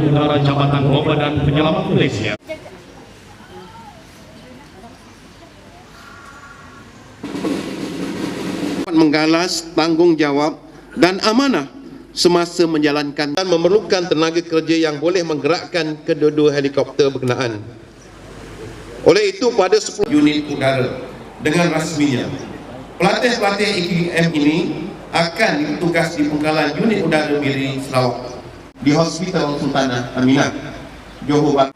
Udara Jabatan Bomba dan Penyelamat Malaysia. menggalas tanggungjawab dan amanah semasa menjalankan dan memerlukan tenaga kerja yang boleh menggerakkan kedua-dua helikopter berkenaan. Oleh itu pada 10 unit udara dengan rasminya pelatih-pelatih IKM ini akan ditugas di pengkalan unit udara Miri Sarawak the Hospital Sultana Aminah, Johor Bahru.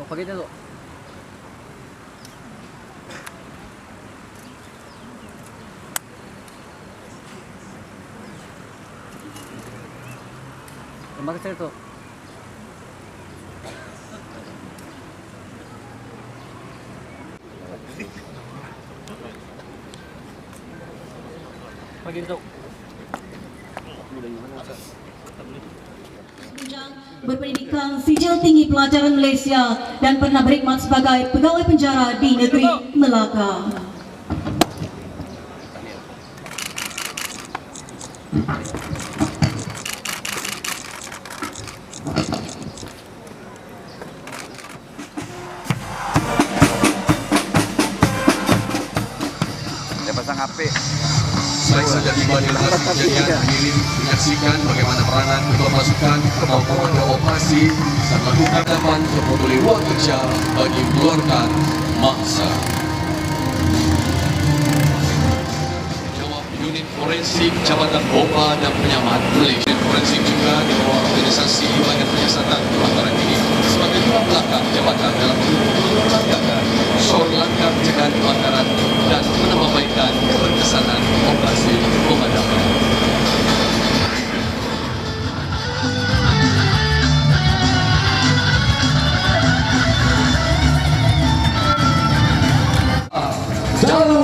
Oh, pagit na to. Eh, bakit. Berpendidikan sijil tinggi pelajaran Malaysia dan pernah berkhidmat sebagai pegawai penjara di negeri Melaka. Dia pasang HP. Selain saja tiba di lokasi kejadian, pengirim menyaksikan bagaimana peranan ketua pasukan atau komando operasi dan melakukan dapat memotoli ruang kerja bagi mengeluarkan mangsa. Jawab unit forensik Jabatan Bomba dan Penyamat Malaysia. Forensik juga di John